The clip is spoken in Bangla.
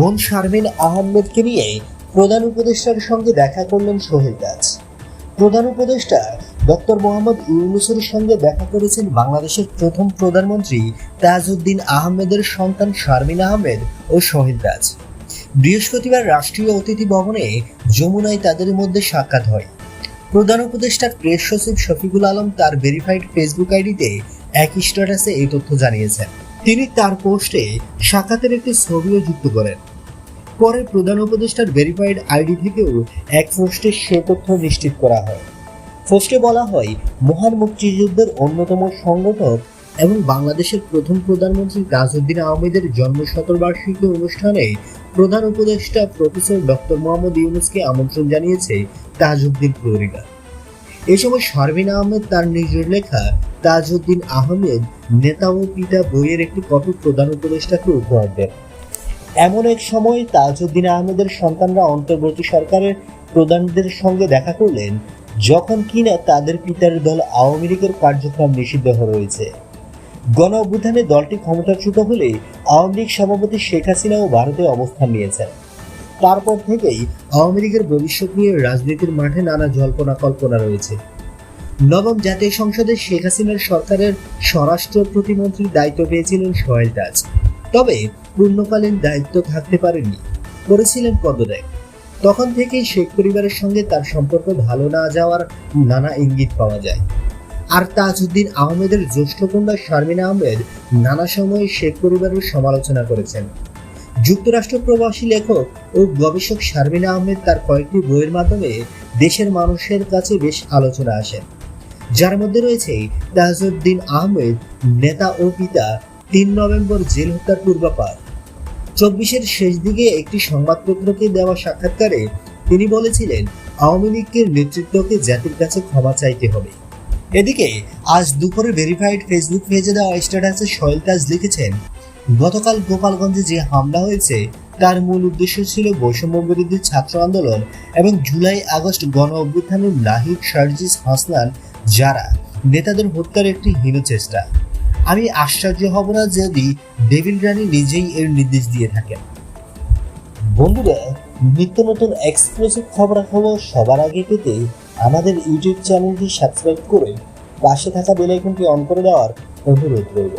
বোন শারমিন আহমেদকে নিয়ে প্রধান উপদেষ্টার সঙ্গে দেখা করলেন সোহেল দাস প্রধান উপদেষ্টা ডক্টর মোহাম্মদ ইউনুসের সঙ্গে দেখা করেছেন বাংলাদেশের প্রথম প্রধানমন্ত্রী তাজউদ্দিন আহমেদের সন্তান শারমিন আহমেদ ও সোহেল দাস বৃহস্পতিবার রাষ্ট্রীয় অতিথি ভবনে যমুনায় তাদের মধ্যে সাক্ষাৎ হয়। প্রধান উপদেষ্টার প্রেস সচিব শফিকুল আলম তার ভেরিফাইড ফেসবুক আইডিতে এক স্ট্যাটাসে এই তথ্য জানিয়েছেন। তিনি তার পোস্টে সাক্ষাতের একটি ছবিও যুক্ত করেন। পরে প্রধান উপদেষ্টার ভেরিফাইড আইডি থেকেও এক পোস্টে সে তথ্য নিশ্চিত করা হয়। পোস্টে বলা হয়, মহান মুক্তিযুদ্ধের অন্যতম সংগঠক এবং বাংলাদেশের প্রথম প্রধানমন্ত্রী তাজউদ্দিন আহমেদের জন্ম শতবার্ষিকী অনুষ্ঠানে প্রধান উপদেষ্টা প্রফেসর ডক্টর মোহাম্মদ ইউনুসকে আমন্ত্রণ জানিয়েছে তাজউদ্দিন পরিবার এ সময় শারমিন আহমেদ তার নিজের লেখা তাজউদ্দিন আহমেদ নেতা ও পিতা বইয়ের একটি কপি প্রধান উপদেষ্টাকে উপহার দেন। এমন এক সময় তাজউদ্দিন আহমেদের সন্তানরা অন্তর্বর্তী সরকারের প্রধানদের সঙ্গে দেখা করলেন, যখন কিনা তাদের পিতার দল আওয়ামী লীগের কার্যক্রম নিষিদ্ধ রয়েছে। গণ অভ্যুত্থানে দলটি ক্ষমতাচ্যুত হলে আওয়ামী লীগ সভাপতি শেখ হাসিনাও ভারতে অবস্থান নিয়েছেন। তারপর থেকেই আওয়ামী লীগের ভবিষ্যৎ নিয়ে রাজনীতির মাঠে নানা জল্পনা কল্পনা রয়েছে। নবম জাতীয় সংসদে শেখ হাসিনার সরকারের স্বরাষ্ট্র প্রতিমন্ত্রীর দায়িত্ব পেয়েছিলেন সোহেল দাস তবে পূর্ণকালীন দায়িত্ব থাকতে পারেননি করেছিলেন পদত্যাগ। তখন থেকেই শেখ পরিবারের সঙ্গে তার সম্পর্ক ভালো না যাওয়ার নানা ইঙ্গিত পাওয়া যায়। আর তাজউদ্দিন আহমেদের জ্যেষ্ঠ কন্যা শারমিন আহমেদ নানা সময়ে শেখ পরিবারের সমালোচনা করেছেন। যুক্তরাষ্ট্র প্রবাসী লেখক ও গবেষক শারমিন আহমেদ তার কয়েকটি বইয়ের মাধ্যমে দেশের মানুষের কাছে বেশ আলোচনা আসেন। যার মধ্যে রয়েছে তাজউদ্দিন আহমেদ, নেতা ও পিতা তিন নভেম্বর জেল হত্যার পূর্বাপার। চব্বিশের শেষ দিকে একটি সংবাদপত্রকে দেওয়া সাক্ষাৎকারে তিনি বলেছিলেন, আওয়ামী লীগের নেতৃত্বকে জাতির কাছে ক্ষমা চাইতে হবে। এদিকে, আজ দুপুরে ভেরিফাইড ফেসবুক পেজে দেওয়া স্ট্যাটাসে সোহেল তাজ লিখেছেন, গতকাল গোপালগঞ্জে যে হামলা হয়েছে, তার মূল উদ্দেশ্য ছিল বৈষম্য বিরোধী ছাত্র আন্দোলন এবং জুলাই আগস্ট গণ অভ্যুত্থানের নাহিদ সার্জিস হাসনান যারা নেতাদের হত্যার একটি হীন চেষ্টা। আমি আশ্চর্য হব না যদি ডেভিল রানী নিজেই এর নির্দেশ দিয়ে থাকেন। বন্ধুরা, নিত্য নতুন এক্সক্লুসিভ খবরাখবর সবার আগে পেতে আমাদের ইউটিউব চ্যানেলটি সাবস্ক্রাইব করে পাশে থাকা বেল আইকনটি অন করে দেওয়ার অনুরোধ রইল।